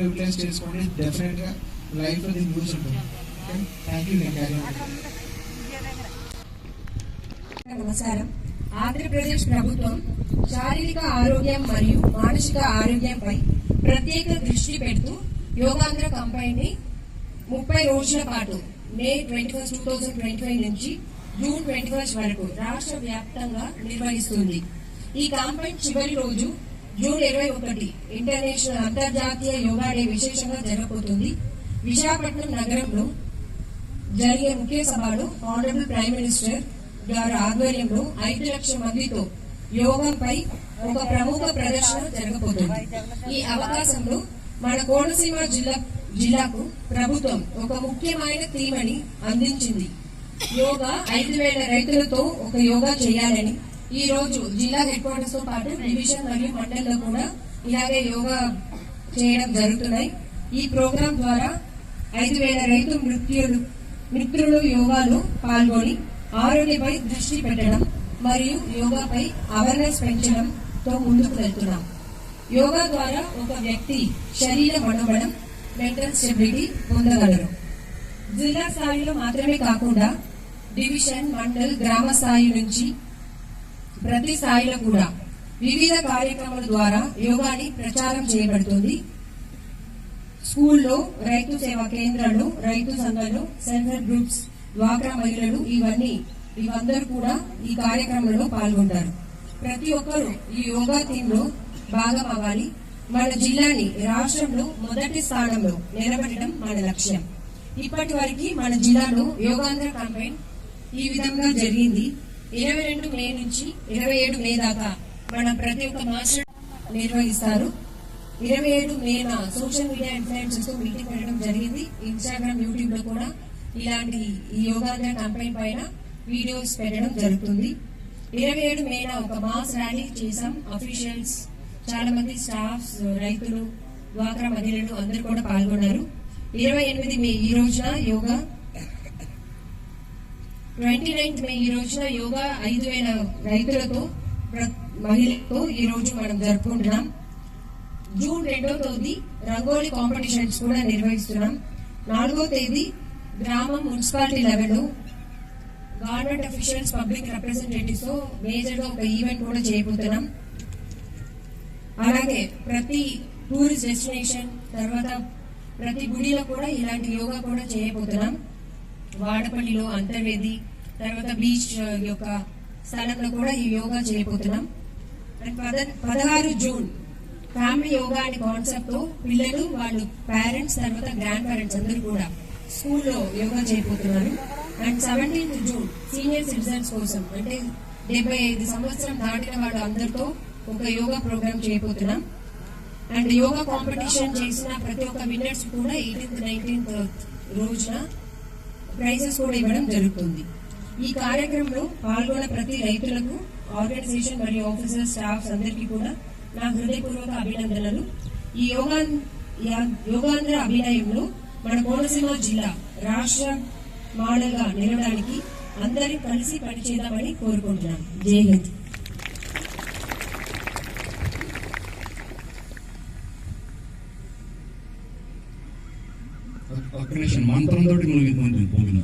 Utilise చేసుకోండి డెఫినెట్గా లైఫ్లో దీని యూజ్ ఉంటుంది థ్యాంక్ యూ నేను క్యారీ నమస్కారం. ఆంధ్రప్రదేశ్ ప్రభుత్వం శారీరక ఆరోగ్యం మరియు మానసిక ఆరోగ్యంపై ప్రత్యేక దృష్టి పెడుతూ యోగాంధ్ర కంపెనీ ముప్పై రోజుల పాటు May twenty first two thousand twenty five నుంచి జూన్ ట్వంటీ ఫస్ట్ వరకు రాష్ట్ర వ్యాప్తంగా నిర్వహిస్తుంది. ఈ క్యాంపెయిన్ చివరి రోజు జూన్ ఇరవై ఒకటి ఇంటర్నేషనల్ అంతర్జాతీయ యోగా డే విశేషంగా జరగబోతుంది. విశాఖపట్నం నగరంలో జరిగే ముఖ్య సభలో ఆనరబుల్ ప్రైమ్ మినిస్టర్ గారి ఆధ్వర్యంలో ఐదు లక్షల మందితో యోగంపై ఒక ప్రముఖ ప్రదర్శన జరగబోతుంది. ఈ అవకాశంలో మన కోనసీమ జిల్లా జిల్లాకు ప్రభుత్వం ఒక ముఖ్యమైన థీమ్ అని అందించింది. యోగా ఐదు వేల రైతులతో ఒక యోగా చేయాలని ఈ రోజు జిల్లా హెడ్ క్వార్టర్స్తో పాటు డివిజన్ మరియు మండల్లో కూడా ఇలాగే యోగా చేయడం జరుగుతున్నాయి. ఈ ప్రోగ్రాం ద్వారా ఐదు వేల రైతు మృత్యులు మిత్రులు యోగాలు పాల్గొని ఆరోగ్యపై దృష్టి పెట్టడం మరియు యోగాపై అవేర్నెస్ పెంచడంతో ముందుకు వెళ్తున్నాం. యోగా ద్వారా ఒక వ్యక్తి శరీర మనోబలం మెంటల్ స్టెబిలిటీ పొందగలరు. జిల్లా స్థాయిలో మాత్రమే కాకుండా డివిజన్ మండల్ గ్రామ స్థాయి నుంచి ప్రతి స్థాయిలో కూడా వివిధ కార్యక్రమాల ద్వారా యోగాని ప్రచారం చేయబడుతుంది. స్కూల్లో రైతు సేవా కేంద్రాలు రైతు సంఘాలు సెల్ఫ్ హెల్ప్ గ్రూప్స్ డ్వాక్రా మహిళలు ఇవన్నీ ఇవందరూ కూడా ఈ కార్యక్రమంలో పాల్గొంటారు. ప్రతి ఒక్కరూ ఈ యోగా థీమ్లో భాగం అవ్వాలి మన జిల్లాని రాష్ట్రంలో మొదటి స్థానంలో నిలబెట్టడం మన లక్ష్యం. ఇప్పటి వరకు మన జిల్లాలో యోగాంధ్ర కంపెయిన్ ఈ విధంగా జరిగింది. ఇరవై రెండు మే నుంచి ఇరవై ఏడు మే దాకా మన ప్రతి ఒక్క మాస్టర్ నిర్వహిస్తారు. ఇరవై ఏడు మేన సోషల్ మీడియా ఇన్ఫ్లుయెన్సర్స్తో మీటింగ్ పెట్టడం జరిగింది. ఇన్స్టాగ్రామ్ యూట్యూబ్లో కూడా ఇలాంటి ఈ యోగాంధ్ర కంపెనీ పైన వీడియోస్ పెట్టడం జరుగుతుంది. ఇరవై ఏడు మేన ఒక మాస్ ర్యాలీ చేశాం. అఫీషియల్స్ చాలా మంది స్టాఫ్స్ రైతులు డ్వాక్రా మహిళలు అందరూ కూడా పాల్గొన్నారు. ఇరవై ఎనిమిది మే ఈ రోజున యోగా ట్వంటీ నైన్త్ మే ఈ రోజున యోగా ఐదు వేల రైతులతో ప్ర- మహిళలతో ఈ రోజు మనం జరుపుకుంటున్నాం. జూన్ రెండో తేదీ రంగోలీ కాంపిటీషన్స్ కూడా నిర్వహిస్తున్నాం. నాలుగో తేదీ గ్రామం మున్సిపాలిటీ లెవెల్లో గవర్నమెంట్ అఫీషియల్స్ పబ్లిక్ రిప్రజెంటేటివ్స్తో మేజర్గా ఒక ఈవెంట్ కూడా చేయబోతున్నాం. అలాగే ప్రతి టూరిస్ట్ డెస్టినేషన్ తర్వాత ప్రతి గుడిలో కూడా ఇలాంటి యోగా కూడా చేయబోతున్నాం. వాడపల్లిలో అంతర్వేది తర్వాత బీచ్ యొక్క స్థలంలో కూడా ఈ యోగా చేయబోతున్నాం. పదహారు జూన్ ఫ్యామిలీ యోగా అనే కాన్సెప్ట్తో పిల్లలు వాళ్ళు పేరెంట్స్ తర్వాత గ్రాండ్ పేరెంట్స్ అందరూ కూడా స్కూల్లో యోగా చేయబోతున్నారు. And seventeenth June senior citizens కోసం అంటే డెబ్బై ఐదు సంవత్సరం దాటిన వాళ్ళు అందరితో ఒక యోగా ప్రోగ్రామ్ చేయబోతున్నాం. అండ్ యోగా కాంపిటీషన్ చేసిన ప్రతి ఒక్క విన్నర్స్ కూడా ఎయిటీన్త్ నైన్టీన్త్ రోజున ప్రైజెస్ కూడా ఇవ్వడం జరుగుతుంది. ఈ కార్యక్రమంలో పాల్గొన్న ప్రతి రైతులకు ఆర్గనైజేషన్ మరియు ఆఫీసర్ స్టాఫ్స్ అందరికీ కూడా నా హృదయపూర్వక అభినందనలు. ఈ యోగా యోగాంధ్ర అభినయంలో మన కోనసీమ జిల్లా రాష్ట్ర మోడల్గా నిలవడానికి అందరి కలిసి పనిచేద్దామని కోరుకుంటున్నాను జై హింద్. ఒక్క నిమిషం మంత్రంతో మునిగి పోగిన